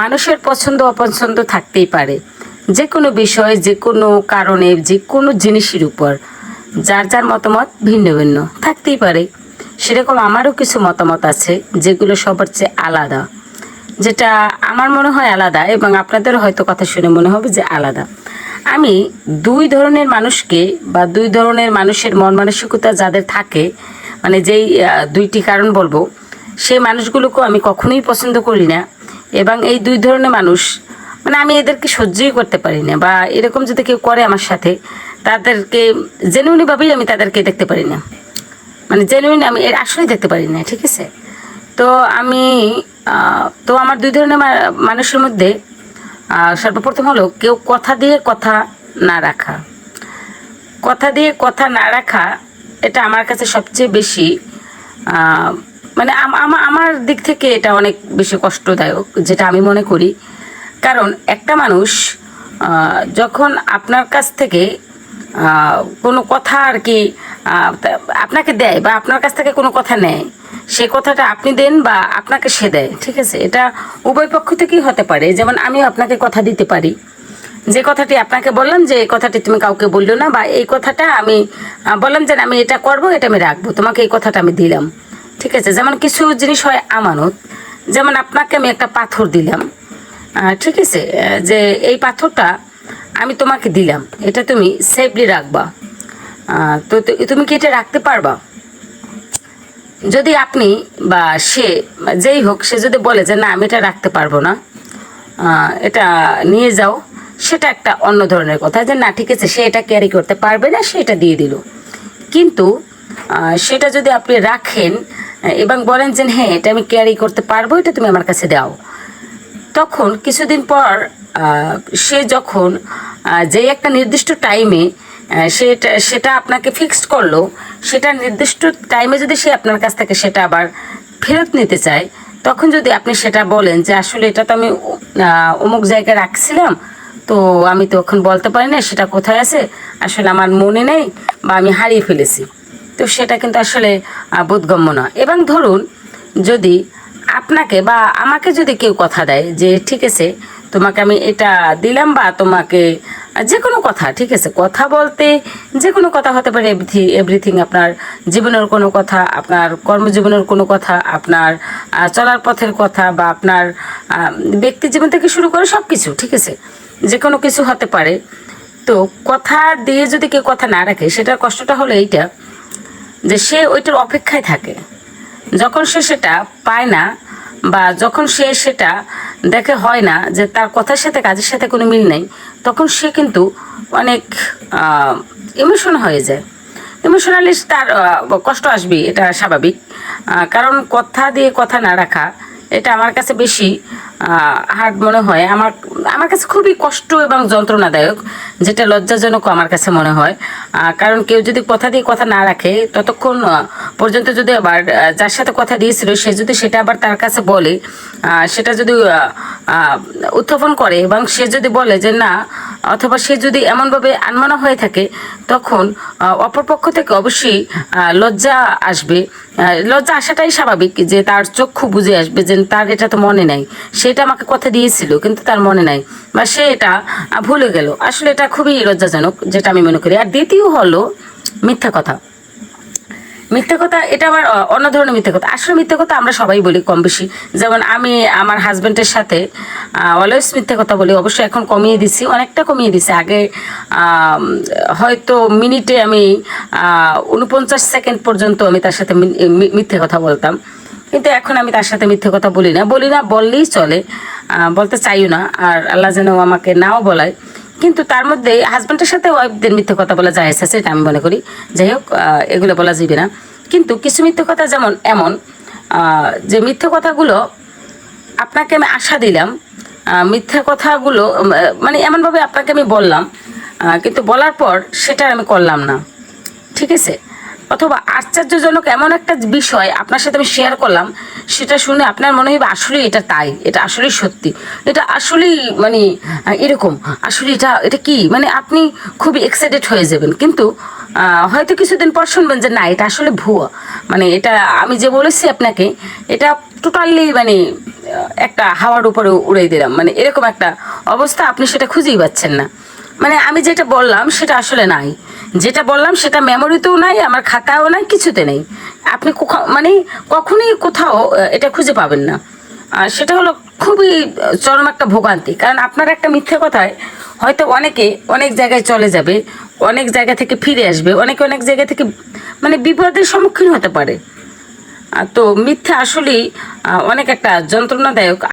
মানুষের পছন্দ, অপছন্দ থাকতেই পারে। যে কোনো বিষয়ে যে কোনো কারণে যে কোনো জিনিসের উপর যার যার মতামত ভিন্ন ভিন্ন থাকতেই পারে। সেরকম আমারও কিছু মতামত আছে, যেগুলো সবার চেয়ে আলাদা। যেটা আমার মনে হয় আলাদা এবং আপনাদেরও হয়তো কথা শুনে মনে হবে যে আলাদা। আমি দুই ধরনের মানুষকে বা দুই ধরনের মানুষের মন মানসিকতা যাদের থাকে মানে যেই দুইটি কারণ বলব, সেই মানুষগুলোকেও আমি কখনোই পছন্দ করি না। এবং এই দুই ধরনের মানুষ মানে আমি এদেরকে সহ্যই করতে পারি না বা এরকম যদি কেউ করে আমার সাথে, তাদেরকে জেনুইনভাবেই আমি তাদেরকে দেখতে পারি না। মানে জেনুইন আমি এর আসলেই দেখতে পারি না, ঠিক আছে? তো আমি তো আমার দুই ধরনের মানুষের মধ্যে সর্বপ্রথম হলো কেউ কথা দিয়ে কথা না রাখা। কথা দিয়ে কথা না রাখা, এটা আমার কাছে সবচেয়ে বেশি মানে আমা- আমার দিক থেকে এটা অনেক বেশি কষ্টদায়ক, যেটা আমি মনে করি। কারণ একটা মানুষ যখন আপনার কাছ থেকে কোনো কথা আর কি আপনাকে দেয় বা আপনার কাছ থেকে কোনো কথা নেয়, সে কথাটা আপনি দেন বা আপনাকে সে দেয়, ঠিক আছে? এটা উভয় পক্ষ থেকেই হতে পারে। যেমন আমিও আপনাকে কথা দিতে পারি। যে কথাটি আপনাকে বললাম যে, এই কথাটি তুমি কাউকে বলল না বা এই কথাটা আমি বললাম যে, আমি এটা করব, এটা আমি রাখব। তোমাকে এই কথাটা আমি দিলাম। ঠিক আছে? যেমন কিছু জিনিস হয় আমানত, যেমন আপনাকে আমি একটা পাথর দিলাম। ঠিক আছে? যে এই পাথরটা আমি তোমাকে দিলাম। এটা তুমি সেফলি রাখবা। তো তুমি কি এটা রাখতে পারবা? যদি আপনি বা সে যেই হোক, সে যদি বলে যে, না, আমি এটা রাখতে পারব না এটা নিয়ে যাও, সেটা একটা অন্য ধরনের কথা যে, না, ঠিক আছে, সে এটা ক্যারি করতে পারবে না, সে এটা দিয়ে দিল। কিন্তু সেটা যদি আপনি রাখেন এবং বলেন যে হ্যাঁ এটা আমি ক্যারি করতে পারব, এটা তুমি আমার কাছে দাও। তখন কিছুদিন পর সে যখন যে একটা নির্দিষ্ট টাইমে সেটা সেটা আপনাকে ফিক্সড করল, সেটা নির্দিষ্ট টাইমে যদি সে আপনার কাছ থেকে সেটা আবার ফেরত নিতে চায়, তখন যদি আপনি সেটা বলেন যে, আসলে এটা তো আমি অমুক জায়গায় রাখছিলাম, তো আমি তো এখন বলতে পারি না, সেটা কোথায় আছে? আসলে আমার মনে নেই বা আমি হারিয়ে ফেলেছি। তো সেটা কিন্তু আসলে বোধগম্য নয়। এবং ধরুন, যদি আপনাকে বা আমাকে যদি কেউ কথা দেয় যে, ঠিক আছে, তোমাকে আমি এটা দিলাম বা তোমাকে যে কোনো কথা, ঠিক আছে, কথা বলতে যে কোনো কথা হতে পারে এভরিথিং এভরিথিং আপনার জীবনের কোনো কথা, আপনার কর্মজীবনের কোনো কথা, আপনার চলার পথের কথা বা আপনার ব্যক্তি জীবন থেকে শুরু করে সব কিছু ঠিক আছে যে কোনো কিছু হতে পারে। তো কথা দিয়ে যদি কেউ কথা না রাখে, সেটার কষ্টটা হলো এইটা যে সে ওইটার অপেক্ষায় থাকে। যখন সে সেটা পায় না বা যখন সে সেটা দেখে হয় না যে তার কথার সাথে কাজের সাথে কোনো মিল নেই, তখন সে কিন্তু অনেক ইমোশন হয়ে যায়। ইমোশনালি তার কষ্ট আসবে এটা স্বাভাবিক। কারণ কথা দিয়ে কথা না রাখা, এটা আমার কাছে বেশি হার্ড মনে হয়। আমার আমার কাছে খুবই কষ্ট এবং যন্ত্রণাদায়ক, যেটা লজ্জাজনক আমার কাছে মনে হয়। কারণ কেউ যদি কথা দিয়ে কথা না রাখে, ততক্ষণ পর্যন্ত যদি আবার যার সাথে কথা দিয়েছিল, সে যদি সেটা আবার তার কাছে বলে সেটা যদি উত্থাপন করে এবং সে যদি বলে যে, না অথবা সে যদি এমনভাবে আনমানা হয়ে থাকে, তখন অপরপক্ষ থেকে অবশ্যই লজ্জা আসবে। লজ্জা আসাটাই স্বাভাবিক যে তার চক্ষু বুঝে আসবে যে তার এটা তো মনে নাই। সেটা আমাকে কথা দিয়েছিল, কিন্তু তার মনে নাই। বা সে এটা ভুলে গেল। আসলে এটা খুবই লজ্জাজনক, যেটা আমি মনে করি। আর দ্বিতীয় হলো মিথ্যা কথা। মিথ্যা কথা, এটা আবার অন্য ধরনের মিথ্যা কথা। আসলে মিথ্যা কথা আমরা সবাই বলি কম বেশি। যেমন আমি আমার হাজব্যান্ডের সাথে অলওয়েজ মিথ্যা কথা বলি। অবশ্যই এখন কমিয়ে দিছি, অনেকটা কমিয়ে দিছি। আগে হয়তো মিনিটে আমি উনপঞ্চাশ সেকেন্ড পর্যন্ত আমি তার সাথে মিথ্যে কথা বলতাম। কিন্তু এখন আমি তার সাথে মিথ্যে কথা বলি না। বলি না, বললেই চলে। বলতে চাইও না। আর আল্লাহ যেন আমাকে নাও বলায়। কিন্তু তার মধ্যে হাজব্যান্ডের সাথে ওয়াইফদের মিথ্যে কথা বলা যায় সেটা আমি মনে করি। যাই হোক এগুলো বলা যাবে না। কিন্তু কিছু মিথ্যে কথা যেমন এমন যে মিথ্যে কথাগুলো আপনাকে আমি আশা দিলাম মিথ্যা কথাগুলো মানে এমনভাবে আপনাকে আমি বললাম কিন্তু বলার পর সেটা আমি করলাম না। ঠিক আছে? অথবা আশ্চর্যজনক এমন একটা বিষয় আপনার সাথে আমি শেয়ার করলাম, সেটা শুনে আপনার মনে হবে আসলে এটা তাই, এটা আসলেই সত্যি। এটা আসলেই মানে এরকম। আসলে এটা এটা কি? মানে আপনি খুবই এক্সাইটেড হয়ে যাবেন। কিন্তু হয়তো কিছুদিন পর শুনবেন যে না, এটা আসলে ভুয়া। মানে এটা আমি যে বলেছি আপনাকে, এটা টোটালি মানে একটা হাওয়ার উপরে উড়ে দিলাম। মানে এরকম একটা অবস্থা আপনি সেটা খুঁজেই পাচ্ছেন না। মানে আমি যেটা বললাম সেটা আসলে নাই। যেটা বললাম সেটা মেমোরিতেও নাই, আমার খাতাও নাই, কিছুতে নেই। আপনি মানে কখনোই কোথাও এটা খুঁজে পাবেন না। আর সেটা হলো খুবই চরম একটা ভোগান্তি। কারণ আপনার একটা মিথ্যে কথায় হয়তো অনেকে অনেক জায়গায় চলে যাবে, অনেক জায়গা থেকে ফিরে আসবে, অনেকে অনেক জায়গা থেকে মানে বিপদের সম্মুখীন হতে পারে। তো মিথ্যে আসলেই অনেক একটা যন্ত্রণাদায়ক